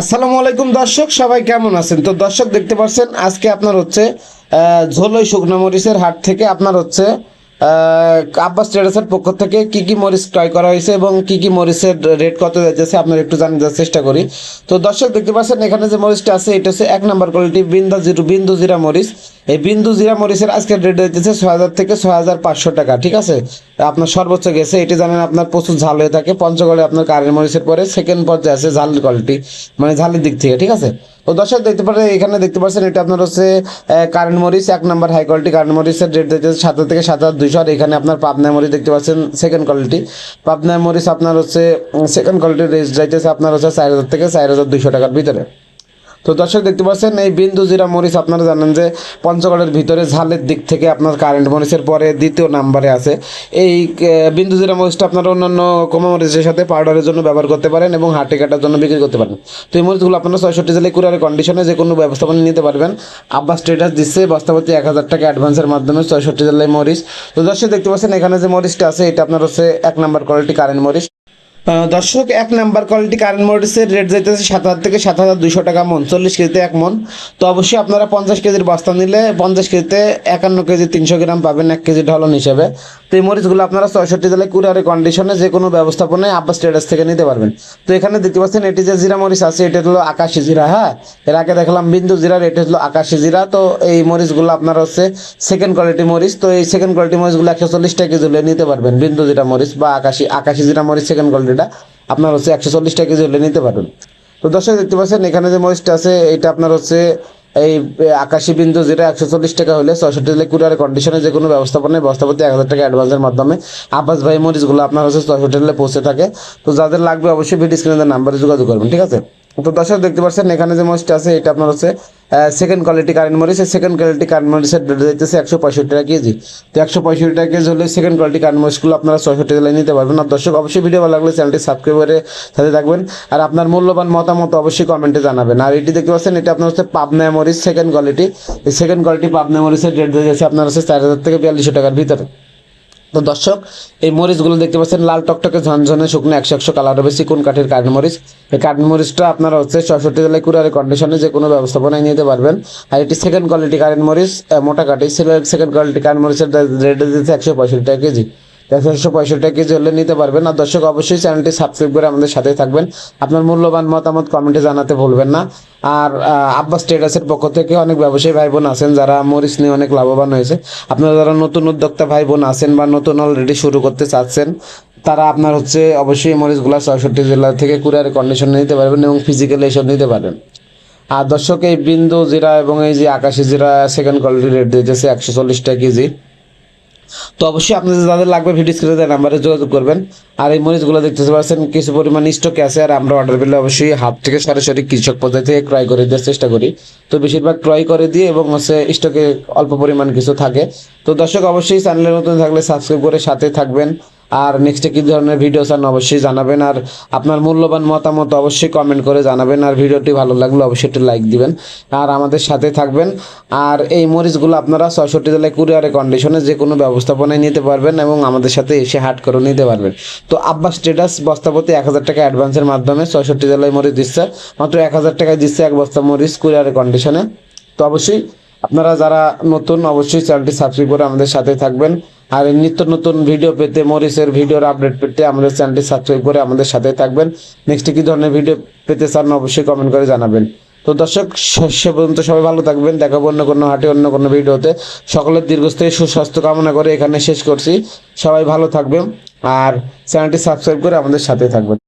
আসসালামু আলাইকুম দর্শক, সবাই কেমন আছেন? তো দর্শক দেখতে পাচ্ছেন, আজকে আপনার হচ্ছে ঝোলই শুকনো মরিচের হাট থেকে আপনার হচ্ছে আব্বাস ট্রেডার্সের পক্ষ থেকে কি কি মরিচ ক্রয় করা হয়েছে এবং কি কি মরিচের রেট কত যাচ্ছে আপনার একটু জানার দেওয়ার চেষ্টা করি। তো দর্শক, দেখতে পাচ্ছেন এখানে যে মরিচটা আছে, এটা হচ্ছে এক নাম্বার কোয়ালিটি বিন্দু জিরো, বিন্দু জিরা মরিচ। এই বিন্দু জিরা মরিচের আজকের রেট দিতেছে ছয় হাজার থেকে ছয় হাজার পাঁচশো টাকা, ঠিক আছে? আপনার সর্বোচ্চ গেছে, এটি জানেন আপনার প্রচুর ঝাল হয়ে থাকে, পঞ্চগড়ে আপনার কারেন্ট মরিচের পরে সেকেন্ড পর্যায়ে আছে ঝালের কোয়ালিটি মানে ঝালের দিক থেকে, ঠিক আছে? তো দর্শক, দেখতে পারেন এখানে দেখতে পাচ্ছেন, এটা আপনার হচ্ছে কারেন্ট মরিচ, এক নম্বর হাই কোয়ালিটি কারেন্ট মরিচের রেট দেখতে সাত থেকে সাত হাজার দুইশো। আর এখানে আপনার পাবনা মরিচ দেখতে পাচ্ছেন সেকেন্ড কোয়ালিটি পাবনা মরিচ আপনার হচ্ছে সেকেন্ড কোয়ালিটির রেট যাইতেছে আপনার হচ্ছে চার হাজার থেকে চার হাজার দুইশো টাকার ভিতরে। তো দর্শক দেখতে পাচ্ছেন, এই বিন্দু জিরা মরিচ আপনারা জানেন যে পঞ্চগড়ের ভিতরে ঝালের দিক থেকে আপনার কারেন্ট মরিচের পরে দ্বিতীয় নাম্বারে আছে। এই বিন্দু জিরা মরিচটা আপনারা অন্যান্য কমা মরিচের সাথে পাউডারের জন্য ব্যবহার করতে পারেন এবং হাটে কাটার জন্য বিক্রি করতে পারেন। তো এই মরিচগুলো আপনারা ছয়ষট্টি জেলায় কুরিয়ারের কন্ডিশনে যে কোনো ব্যবস্থাপনা নিতে পারবেন। আব্বাস স্টেটাস দিচ্ছে, বস্তাপতি এক হাজার টাকা অ্যাডভান্সের মাধ্যমে ছয়ষট্টি জেলায় মরিচ। তো দর্শক দেখতে পাচ্ছেন, এখানে যে মরিচটা আছে, এটা আপনার হচ্ছে এক নাম্বার কোয়ালিটি কারেন্ট মরিচ। দর্শক, এক নাম্বার কোয়ালিটি কারেন্ট মরিচের রেট যাইতেছে সাত হাজার থেকে সাত হাজার দুশো টাকা মন, চল্লিশ কেজিতে এক মন। তো অবশ্যই আপনারা পঞ্চাশ কেজির বস্তা নিলে পঞ্চাশ কেজিতে একান্ন কেজি তিনশো গ্রাম পাবেন এক কেজি ঢলন হিসেবে। তো এই মরিচগুলো আপনারা ছয়ষট্টি জেলায় কুরিয়ারের কন্ডিশনে যে কোনো ব্যবস্থাপনায় আব্বাস ট্রেডার্স থেকে নিতে পারবেন। তো এখানে দেখতে পাচ্ছেন, এটি যে জিরা মরিচ আছে, এটা হলো আকাশি জিরা হ্যাঁ? এর আগে দেখলাম বিন্দু জিরা এটা হলো আকাশি জিরা। তো এই মরিচগুলো আপনার হচ্ছে সেকেন্ড কোয়ালিটি মরিচ, তো এই সেকেন্ড কোয়ালিটি মরিচগুলো একশো চল্লিশ টাকা কেজি নিতে পারবেন। বিন্দু জিরা মরিচ বা আকাশি আকাশি জিরা মরিচ সেকেন্ড কোয়ালিটিটা আপনার হচ্ছে একশো চল্লিশ টাকা কেজি হলে নিতে পারবেন। তো দর্শক দেখতে পাচ্ছেন, এখানে যে মরিচটা আছে, এটা আপনার হচ্ছে এই আকাশি বিন্দু যেটা একশো চল্লিশ টাকা হলে ছয়ষট্টি জেলায় কুরিয়ারের কন্ডিশনে যে কোনো ব্যবস্থাপনায় বস্তাপতি এক হাজার টাকা অ্যাডভান্সের মাধ্যমে। আব্বাস ভাই, মরিচগুলো আপনার হচ্ছে ছয়ষট্টি জেলায় পৌঁছে থাকে। তো যাদের লাগবে অবশ্যই ভিডিও স্ক্রিনের নাম্বারে যোগাযোগ করবেন, ঠিক আছে? তো দর্শক দেখতে পাচ্ছেন, এখানে যে মরিচটা আছে, এটা আপনার হচ্ছে সেকেন্ড কোয়ালিটি কারেন্ট মরিচ সেকেন্ড কোয়ালিটি কারেন্ট মরিচের রেট দিতেছে একশো পঁয়ষট্টি টাকা কেজি। তো একশো পঁয়ষট্টি টাকা কেজি হলে সেকেন্ড কোয়ালিটি কারেন্ট মরিচগুলো আপনারা ছয়ষট্টি জেলায় নিতে পারবেন। আর দর্শক, অবশ্যই ভিডিও ভালো লাগলে চ্যানেলটি সাবস্ক্রাইব করে সাথে থাকবেন। আর আপনার মূল্যবান মতামত অবশ্যই কমেন্টে জানাবেন। আর এটি দেখতে পাচ্ছেন, এটা আপনার হচ্ছে পাবনা মরিচ second quality second quality Pabna মরিচের রেট দিয়েছে আপনার হচ্ছে চার হাজার থেকে বিয়াল্লিশশো টাকার ভিতরে। তো দর্শক, এই মরিচগুলো দেখতে পাচ্ছেন, লাল টকটকে ঝনঝনে শুকনো একশো একশো কালার হবে চিকুন কাঠের কাঠ মরিচ? এই কাঠ মরিচটা আপনারা হচ্ছে ছয়ষট্টি জেলায় কুরারে কন্ডিশনে যে কোনো ব্যবস্থাপনায় নিতে পারবেন। আর এটি সেকেন্ড কোয়ালিটি কারেন্ট মরিচ মোটা কাঠি সেকেন্ড কোয়ালিটি কারেন্ট মরিচের রেট দিচ্ছে একশো পঁয়ষট্টি টাকা কেজি। একশো পঁয়ষট্টি কেজি হলে নিতে পারবেন। আর দর্শক, অবশ্যই চ্যানেলটি সাবস্ক্রাইব করে আমাদের সাথে থাকবেন। আপনার মূল্যবান মতামত কমেন্টে জানাতে ভুলবেন না। আর আব্বাস ট্রেডার্সের পক্ষ থেকে অনেক ব্যবসায়ী ভাই বোন আছেন যারা মরিচ নিয়ে অনেক লাভবান হয়েছে। আপনারা যারা নতুন উদ্যোক্তা ভাই বোন আছেন বা নতুন অলরেডি শুরু করতে চাচ্ছেন, তারা আপনার হচ্ছে অবশ্যই মরিচগুলো ছয়ষট্টি জেলা থেকে কুরিয়ারের কন্ডিশনে নিতে পারবেন এবং ফিজিক্যালি এসব নিতে পারবেন। আর দর্শক, এই বিন্দু জিরা এবং এই যে আকাশি জিরা সেকেন্ড কোয়ালিটি রেট দিয়েছে একশো চল্লিশ টাকা কেজি। তো অবশ্যই আপনাদের যাদের লাগবে ভিডিও স্ক্রিনে দেওয়া নাম্বারে যোগাযোগ করবেন। আর এই মরিচগুলো দেখতে পাচ্ছেন, কিছু পরিমাণ স্টকে আছে আর আমরা অর্ডার পেলে অবশ্যই হাফ থেকে সরাসরি কৃষক পর্যায়ে থেকে ক্রয় করে দেওয়ার চেষ্টা করি। তো বেশিরভাগ ক্রয় করে দিয়ে এবং হচ্ছে স্টকে অল্প পরিমাণ কিছু থাকে। তো দর্শক অবশ্যই চ্যানেলের নতুন থাকলে সাবস্ক্রাইব করে সাথে থাকবেন। আর নেক্সটে কী ধরনের ভিডিও চান অবশ্যই জানাবেন। আর আপনার মূল্যবান মতামত অবশ্যই কমেন্ট করে জানাবেন। আর ভিডিওটি ভালো লাগলে অবশ্যই একটু লাইক দিবেন। আর আমাদের সাথে থাকবেন। আর এই মরিচগুলো আপনারা ছয়ষট্টি জেলায় কুরিয়ারের কন্ডিশনে যে কোনো ব্যবস্থাপনায় নিতে পারবেন এবং আমাদের সাথে এসে হাট করে নিতে পারবেন। তো আব্বাস স্টেটাস বস্তাপতি এক হাজার টাকা অ্যাডভান্সের মাধ্যমে ছয়ষট্টি জেলায় মরিচ দিচ্ছে। মাত্র এক হাজার টাকায় দিচ্ছে এক বস্তা মরিচ কুরিয়ারের কন্ডিশনে তো অবশ্যই আপনারা যারা নতুন অবশ্যই চ্যানেলটি সাবস্ক্রাইব করে আমাদের সাথে থাকবেন। আর নিত্য নতুন ভিডিও পেতে মরিসের ভিডিওর আপডেট পেতে আমাদের চ্যানেলটি সাবস্ক্রাইব করে আমাদের সাথে থাকবেন। নেক্সট কি ধরনের ভিডিও পেতে চান অবশ্যই কমেন্ট করে জানাবেন। তো দর্শক সে পর্যন্ত সবাই ভালো থাকবেন। দেখাবো অন্য কোনো হাটে, অন্য কোনো ভিডিওতে সকলের দীর্ঘস্থায়ী সুস্বাস্থ্য কামনা করে এখানে শেষ করছি। সবাই ভালো থাকবেন। আর চ্যানেলটি সাবস্ক্রাইব করে আমাদের সাথে থাকবেন।